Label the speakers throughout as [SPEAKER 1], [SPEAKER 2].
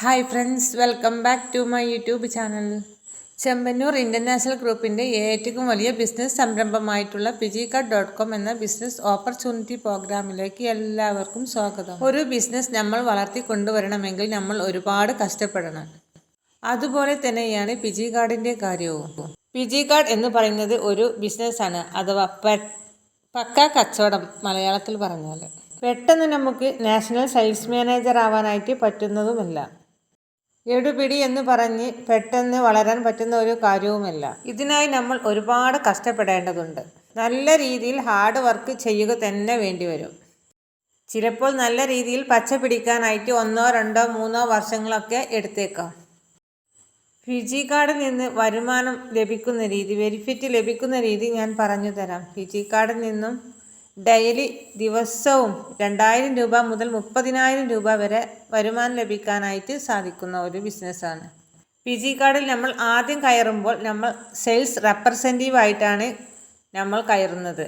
[SPEAKER 1] Hi friends welcome back to my YouTube channel Chemmanur international ഗ്രൂപ്പിന്റെ ഏറ്റവും വലിയ business സംരംഭമായിട്ടുള്ള പിജികാർഡ് ഡോട്ട് കോം എന്ന ബിസിനസ് ഓപ്പർച്യൂണിറ്റി പ്രോഗ്രാമിലേക്ക് എല്ലാവർക്കും സ്വാഗതം. ഒരു ബിസിനസ് നമ്മൾ വളർത്തി കൊണ്ടുവരണമെങ്കിൽ നമ്മൾ ഒരുപാട് കഷ്ടപ്പെടണം. അതുപോലെ തന്നെയാണ് പിജി കാർഡിന്റെ കാര്യവും. പിജി കാർഡ് എന്ന് പറയുന്നത് ഒരു ബിസിനസ്സാണ് അഥവാ പക്ക കച്ചവടം മലയാളത്തിൽ പറഞ്ഞാൽ പെട്ടെന്ന് നമുക്ക് നാഷണൽ സെയിൽസ് മാനേജർ ആവാനായിട്ട് പറ്റുന്നതുമല്ല. എടുപിടി എന്ന് പറഞ്ഞ് പെട്ടെന്ന് വളരാൻ പറ്റുന്ന ഒരു കാര്യവുമല്ല. ഇതിനായി നമ്മൾ ഒരുപാട് കഷ്ടപ്പെടേണ്ടതുണ്ട്. നല്ല രീതിയിൽ ഹാർഡ് വർക്ക് ചെയ്യുക തന്നെ വേണ്ടി വരും. ചിലപ്പോൾ നല്ല രീതിയിൽ പച്ച പിടിക്കാനായിട്ട് ഒന്നോ രണ്ടോ മൂന്നോ വർഷങ്ങളൊക്കെ എടുത്തേക്കാം. ഫിജി കാർഡിൽ നിന്ന് വരുമാനം ലഭിക്കുന്ന രീതി ബെനിഫിറ്റ് ലഭിക്കുന്ന രീതി ഞാൻ പറഞ്ഞു തരാം. ഫിജി കാർഡിൽ നിന്നും ഡെയിലി ദിവസവും രണ്ടായിരം രൂപ മുതൽ മുപ്പതിനായിരം രൂപ വരെ വരുമാനം ലഭിക്കാനായിട്ട് സാധിക്കുന്ന ഒരു ബിസിനസ്സാണ്. പി ജി കാർഡിൽ നമ്മൾ ആദ്യം കയറുമ്പോൾ നമ്മൾ സെയിൽസ് റെപ്രസെന്റീവ് ആയിട്ടാണ് നമ്മൾ കയറുന്നത്.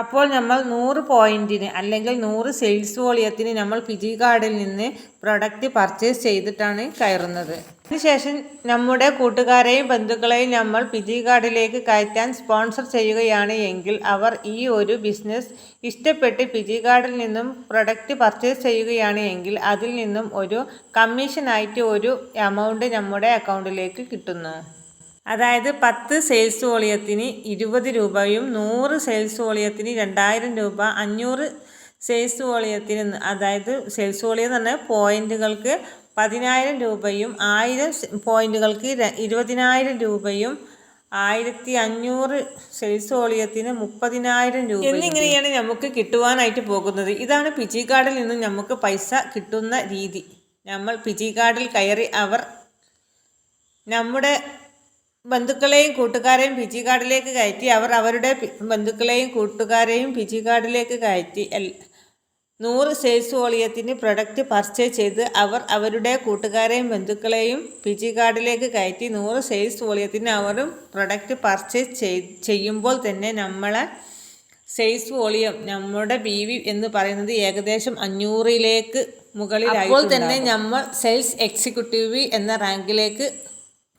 [SPEAKER 1] അപ്പോൾ നമ്മൾ നൂറ് പോയിന്റിന് അല്ലെങ്കിൽ നൂറ് സെയിൽസ് വോളിയത്തിന് നമ്മൾ ഫിജി കാർഡിൽ നിന്ന് പ്രൊഡക്റ്റ് പർച്ചേസ് ചെയ്തിട്ടാണ് കയറുന്നത്. അതിനുശേഷം നമ്മുടെ കൂട്ടുകാരെയും ബന്ധുക്കളെയും നമ്മൾ ഫിജി കാർഡിലേക്ക് കയറ്റാൻ സ്പോൺസർ ചെയ്യുകയാണ് എങ്കിൽ അവർ ഈ ഒരു ബിസിനസ് ഇഷ്ടപ്പെട്ട് ഫിജി കാർഡിൽ നിന്നും പ്രൊഡക്റ്റ് പർച്ചേസ് ചെയ്യുകയാണ് എങ്കിൽ അതിൽ നിന്നും ഒരു കമ്മീഷനായിട്ട് ഒരു എമൗണ്ട് നമ്മുടെ അക്കൗണ്ടിലേക്ക് കിട്ടുന്നു. അതായത് പത്ത് സെയിൽസ് വോളിയത്തിന് ഇരുപത് രൂപയും നൂറ് സെയിൽസ് വോളിയത്തിന് രണ്ടായിരം രൂപ അഞ്ഞൂറ് സെയിൽസ് വോളിയത്തിന് അതായത് സെയിൽസ് വോളിയം എന്ന് പറഞ്ഞാൽ പോയിന്റുകൾക്ക് പതിനായിരം രൂപയും ആയിരം പോയിന്റുകൾക്ക് ഇരുപതിനായിരം രൂപയും ആയിരത്തി അഞ്ഞൂറ് സെയിൽസ് വോളിയത്തിന് മുപ്പതിനായിരം രൂപ എന്നിങ്ങനെയാണ് നമുക്ക് കിട്ടുവാനായിട്ട് പോകുന്നത്. ഇതാണ് പിജി കാർഡിൽ നിന്നും നമുക്ക് പൈസ കിട്ടുന്ന രീതി. നമ്മൾ പിജി കാർഡിൽ കയറി അവർ നമ്മുടെ ബന്ധുക്കളെയും കൂട്ടുകാരെയും പിജി കാർഡിലേക്ക് കയറ്റി. അവർ അവരുടെ ബന്ധുക്കളെയും കൂട്ടുകാരെയും പിജി കാർഡിലേക്ക് കയറ്റി നൂറ് സെയിൽസ് വോളിയത്തിന് പ്രൊഡക്റ്റ് പർച്ചേസ് ചെയ്ത് അവർ അവരുടെ കൂട്ടുകാരെയും ബന്ധുക്കളെയും പിജി കാർഡിലേക്ക് കയറ്റി. നൂറ് സെയിൽസ് വോളിയത്തിന് അവരും പ്രൊഡക്റ്റ് പർച്ചേസ് ചെയ് ചെയ്യുമ്പോൾ തന്നെ നമ്മളെ സെയിൽസ് വോളിയം നമ്മുടെ ബി വി എന്ന് പറയുന്നത് ഏകദേശം അഞ്ഞൂറിലേക്ക് മുകളിലായി അപ്പോൾ തന്നെ നമ്മൾ സെയിൽസ് എക്സിക്യൂട്ടീവ് എന്ന റാങ്കിലേക്ക്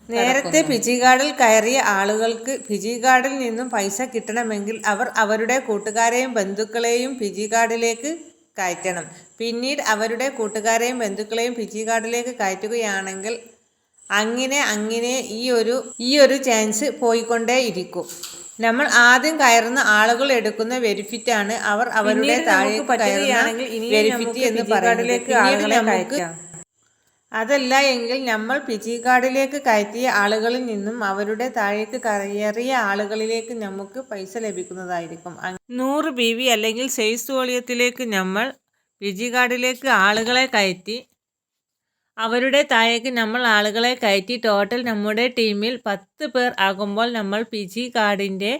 [SPEAKER 1] നേരത്തെ ഫിജി കാർഡിൽ കയറിയ ആളുകൾക്ക് ഫിജി കാർഡിൽ നിന്നും പൈസ കിട്ടണമെങ്കിൽ അവർ അവരുടെ കൂട്ടുകാരെയും ബന്ധുക്കളെയും ഫിജി കാർഡിലേക്ക് കയറ്റണം. പിന്നീട് അവരുടെ കൂട്ടുകാരെയും ബന്ധുക്കളെയും ഫിജി കാർഡിലേക്ക് കയറ്റുകയാണെങ്കിൽ അങ്ങനെ അങ്ങനെ ഈ ഒരു ഈ ഒരു ചാൻസ് പോയിക്കൊണ്ടേയിരിക്കും നമ്മൾ ആദ്യം കയറുന്ന ആളുകൾ എടുക്കുന്ന വെരിഫിറ്റ് ആണ് അവർ അവരുടെ താഴെ വെരിഫിറ്റ് എന്ന് പറയുന്നത്. നമുക്ക് അതല്ല എങ്കിൽ നമ്മൾ കാർഡിലേക്ക് കയറ്റിയ ആളുകളിൽ നിന്നും അവരുടെ താഴേക്ക് കയറിയ ആളുകളിലേക്ക് നമുക്ക് പൈസ ലഭിക്കുന്നതായിരിക്കും. നൂറ് ബി വി അല്ലെങ്കിൽ സെയ്സ് വോളിയത്തിലേക്ക് നമ്മൾ കാർഡിലേക്ക് ആളുകളെ കയറ്റി അവരുടെ താഴേക്ക് നമ്മൾ ആളുകളെ കയറ്റി ടോട്ടൽ നമ്മുടെ ടീമിൽ പത്ത് പേർ ആകുമ്പോൾ നമ്മൾ പിജി കാർഡിന്റെ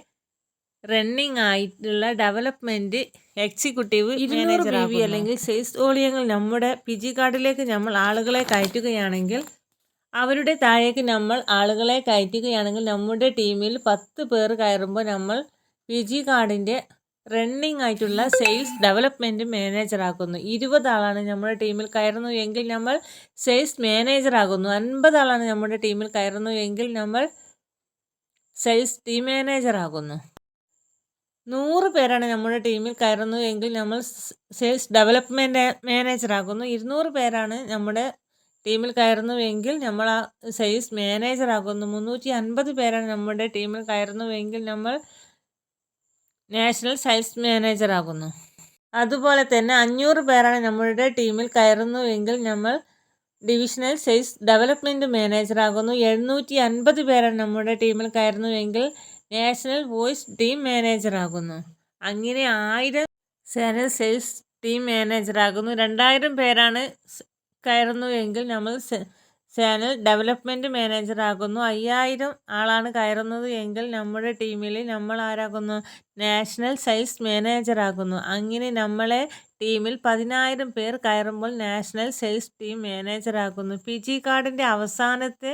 [SPEAKER 1] റണ്ണിങ് ആയിട്ടുള്ള ഡെവലപ്മെന്റ് എക്സിക്യൂട്ടീവ് മാനേജർ അല്ലെങ്കിൽ സെയിൽസ് ഓളിയങ്ങൾ നമ്മുടെ പി ജി കാർഡിലേക്ക് നമ്മൾ ആളുകളെ കയറ്റുകയാണെങ്കിൽ അവരുടെ താഴേക്ക് നമ്മൾ ആളുകളെ കയറ്റുകയാണെങ്കിൽ നമ്മുടെ ടീമിൽ പത്ത് പേർ കയറുമ്പോൾ നമ്മൾ പി ജി കാർഡിന്റെ റണ്ണിങ് ആയിട്ടുള്ള സെയിൽസ് ഡെവലപ്മെന്റ് മാനേജറാക്കുന്നു ഇരുപത് ആളാണ് നമ്മുടെ ടീമിൽ കയറുന്നു എങ്കിൽ നമ്മൾ സെയിൽസ് മാനേജറാകുന്നു അൻപതാളാണ് അൻപത് ആളാണ് നമ്മുടെ ടീമിൽ കയറുന്നു എങ്കിൽ നമ്മൾ സെയിൽസ് ടീം മാനേജർ ആകുന്നു. നൂറ് പേരാണ് നമ്മുടെ ടീമിൽ കയറുന്നു എങ്കിൽ നമ്മൾ സെയിൽസ് ഡെവലപ്മെന്റ് മാനേജർ ആകുന്നു ഇരുന്നൂറ് പേരാണ് നമ്മുടെ ടീമിൽ കയറുന്നുവെങ്കിൽ നമ്മൾ ആ സെയിൽസ് മാനേജർ ആകുന്നു മുന്നൂറ്റി അൻപത് പേരാണ് നമ്മുടെ ടീമിൽ കയറുന്നുവെങ്കിൽ നമ്മൾ നാഷണൽ സെയിൽസ് മാനേജർ ആകുന്നു അതുപോലെ തന്നെ അഞ്ഞൂറ് പേരാണ് നമ്മുടെ ടീമിൽ കയറുന്നുവെങ്കിൽ നമ്മൾ ഡിവിഷണൽ സെയിൽസ് ഡെവലപ്മെന്റ് മാനേജർ ആകുന്നു എഴുന്നൂറ്റി അൻപത് പേരാണ് നമ്മുടെ ടീമിൽ കയറുന്നു എങ്കിൽ നാഷണൽ വോയിസ് ടീം മാനേജറാകുന്നു അങ്ങനെ ആയിരം ചാനൽ സെയിൽസ് ടീം മാനേജറാകുന്നു രണ്ടായിരം പേരാണ് കയറുന്നു എങ്കിൽ നമ്മൾ ചാനൽ ഡെവലപ്മെന്റ് മാനേജർ ആകുന്നു. അയ്യായിരം ആളാണ് കയറുന്നത് എങ്കിൽ നമ്മുടെ ടീമിൽ നമ്മൾ ആരാകുന്നു? നാഷണൽ സെയിൽസ് മാനേജർ ആകുന്നു. അങ്ങനെ നമ്മളെ ടീമിൽ പതിനായിരം പേർ കയറുമ്പോൾ നാഷണൽ സെയിൽസ് ടീം മാനേജർ ആകുന്നു. പി ജി കാർഡിന്റെ അവസാനത്തെ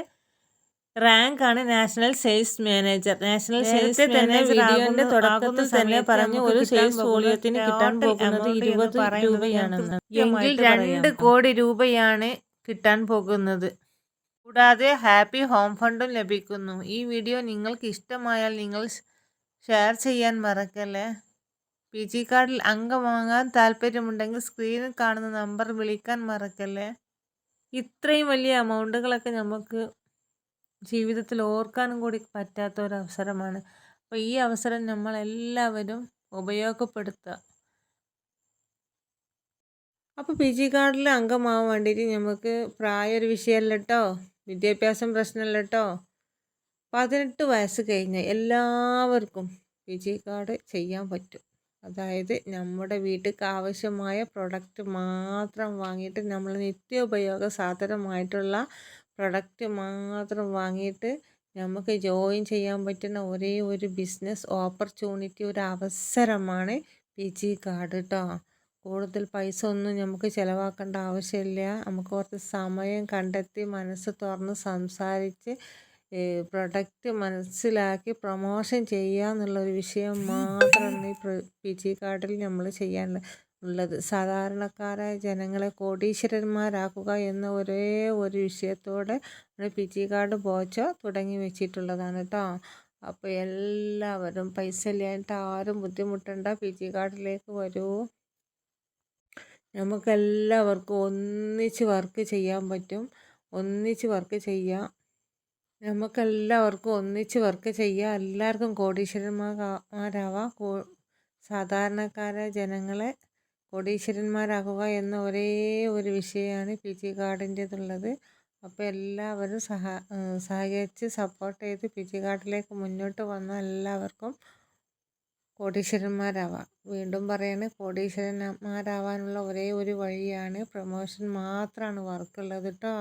[SPEAKER 1] റാങ്ക് ആണ് national sales manager. National sales തന്നെ വീഡിയോന്റെ തുടക്കത്തിൽ തന്നെ പറഞ്ഞു ഒരു സെയിൽസ് വോളിയത്തിന് കിട്ടാൻ പോകുന്നത് ഇരുപത് രൂപയാണെന്ന് എങ്കിൽ രണ്ട് കോടി രൂപയാണ് കിട്ടാൻ പോകുന്നത്. കൂടാതെ ഹാപ്പി ഹോം ഫണ്ടും ലഭിക്കുന്നു. ഈ വീഡിയോ നിങ്ങൾക്ക് ഇഷ്ടമായാൽ നിങ്ങൾ ഷെയർ ചെയ്യാൻ മറക്കല്ലേ? പി ജി കാർഡിൽ അംഗമാകാൻ താല്പര്യമുണ്ടെങ്കിൽ സ്ക്രീനിൽ കാണുന്ന നമ്പർ വിളിക്കാൻ മറക്കല്ലേ? ഇത്രയും വലിയ എമൗണ്ടുകളൊക്കെ നമുക്ക് ജീവിതത്തിൽ ഓർക്കാനും കൂടി പറ്റാത്ത ഒരു അവസരമാണ് അപ്പോൾ ഈ അവസരം നമ്മളെല്ലാവരും ഉപയോഗപ്പെടുത്തുക അപ്പോൾ പി ജി കാർഡിൽ അംഗമാവാൻ വേണ്ടിയിട്ട് നമുക്ക് പ്രായ ഒരു വിഷയമല്ല വിദ്യാഭ്യാസം പ്രശ്നമല്ല പതിനെട്ട് വയസ്സ് കഴിഞ്ഞ് എല്ലാവർക്കും പി ജി കാർഡ് ചെയ്യാൻ പറ്റും. അതായത് നമ്മുടെ വീട്ടിലേക്ക് ആവശ്യമായ പ്രൊഡക്റ്റ് മാത്രം വാങ്ങിയിട്ട് നമ്മൾ നിത്യോപയോഗ സാധനമായിട്ടുള്ള പ്രൊഡക്റ്റ് മാത്രം വാങ്ങിയിട്ട് നമുക്ക് ജോയിൻ ചെയ്യാൻ പറ്റുന്ന ഒരേ ഒരു ബിസിനസ് ഓപ്പർച്യൂണിറ്റി ഒരു അവസരമാണ് പി ജി കാർഡ് കേട്ടോ കൂടുതൽ പൈസ ഒന്നും നമുക്ക് ചിലവാക്കേണ്ട ആവശ്യമില്ല. നമുക്ക് കുറച്ച് സമയം കണ്ടെത്തി മനസ്സ് തുറന്ന് സംസാരിച്ച് പ്രൊഡക്റ്റ് മനസ്സിലാക്കി പ്രൊമോഷൻ ചെയ്യുക എന്നുള്ളൊരു വിഷയം മാത്രമാണ് ഈ പി ജി കാർഡിൽ നമ്മൾ ചെയ്യാൻ ഉള്ളത്. സാധാരണക്കാരായ ജനങ്ങളെ കോടീശ്വരന്മാരാക്കുക എന്ന ഒരേ ഒരു വിഷയത്തോടെ പി ജി കാർഡ് ബോച്ചോ തുടങ്ങി വെച്ചിട്ടുള്ളതാണ് കേട്ടോ അപ്പോൾ എല്ലാവരും പൈസ ഇല്ലായിട്ട് ആരും ബുദ്ധിമുട്ടണ്ട. പി ജി കാർഡിലേക്ക് വരൂ. നമുക്കെല്ലാവർക്കും ഒന്നിച്ച് വർക്ക് ചെയ്യാൻ പറ്റും. ഒന്നിച്ച് വർക്ക് ചെയ്യാം. നമുക്കെല്ലാവർക്കും ഒന്നിച്ച് വർക്ക് ചെയ്യാം. എല്ലാവർക്കും കോടീശ്വരന്മാരാവാം. സാധാരണക്കാരായ ജനങ്ങളെ കോടീശ്വരന്മാരാക്കുക എന്ന ഒരേ ഒരു വിഷയമാണ് പി ജി കാർഡിന്റെതുള്ളത് അപ്പോൾ എല്ലാവരും സഹ സഹകരിച്ച് സപ്പോർട്ട് ചെയ്ത് പി ജി കാർഡിലേക്ക് മുന്നോട്ട് വന്ന എല്ലാവർക്കും കോടീശ്വരന്മാരാവാം. വീണ്ടും പറയാണ് കോടീശ്വരന്മാരാവാനുള്ള ഒരേ ഒരു വഴിയാണ് പ്രൊമോഷൻ മാത്രമാണ് വർക്കുള്ളത് കേട്ടോ